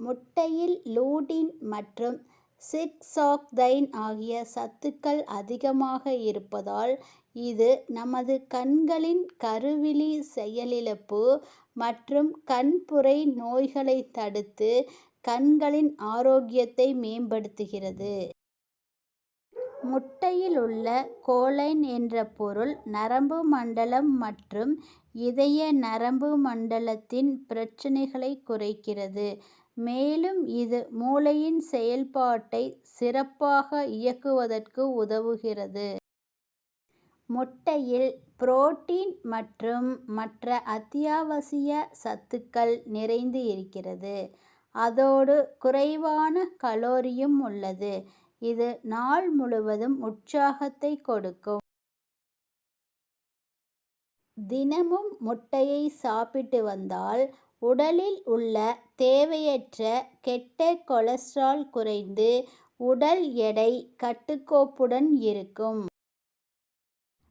முட்டையில் லூடின் மற்றும் சிக்ஸாக்தைன் ஆகிய சத்துக்கள் அதிகமாக இருப்பதால் இது நமது கண்களின் கருவிழி செயலிழப்பு மற்றும் கண்புரை நோய்களைத் தடுத்து கண்களின் ஆரோக்கியத்தை மேம்படுத்துகிறது. முட்டையில் உள்ள கோலைன் என்ற பொருள் நரம்பு மண்டலம் மற்றும் இதய நரம்பு மண்டலத்தின் பிரச்னைகளைக் குறைக்கிறது. மேலும் இது மூளையின் செயல்பாட்டை சிறப்பாக இயக்குவதற்கு உதவுகிறது. முட்டையில் புரோட்டீன் மற்றும் மற்ற அத்தியாவசிய சத்துக்கள் நிறைந்து இருக்கிறது. அதோடு குறைவான கலோரியும் உள்ளது. இது நாள் முழுவதும் உற்சாகத்தை கொடுக்கும். தினமும் முட்டையை சாப்பிட்டு வந்தால் உடலில் உள்ள தேவையற்ற கெட்ட கொலஸ்ட்ரால் குறைந்து உடல் எடை கட்டுக்கோப்புடன் இருக்கும்.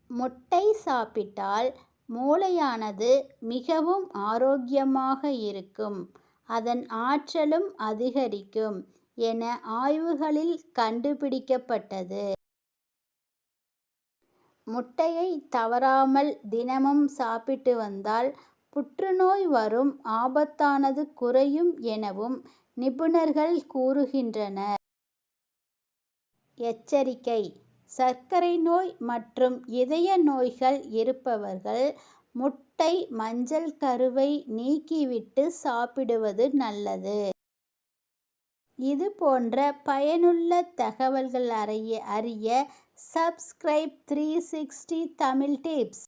முட்டை சாப்பிட்டால் மூளையானது மிகவும் ஆரோக்கியமாக இருக்கும். அதன் ஆற்றலும் அதிகரிக்கும் என ஆய்வுகளில் கண்டுபிடிக்கப்பட்டது. முட்டையை தவறாமல் தினமும் சாப்பிட்டு வந்தால் புற்றுநோய் வரும் ஆபத்தானது குறையும் எனவும் நிபுணர்கள் கூறுகின்றனர். எச்சரிக்கை சர்க்கரை நோய் மற்றும் இதய நோய்கள் இருப்பவர்கள் முட்டை மஞ்சள் கருவை நீக்கிவிட்டு சாப்பிடுவது நல்லது. இது போன்ற பயனுள்ள தகவல்கள் அறிய அறிய subscribe three sixty Tamil tips.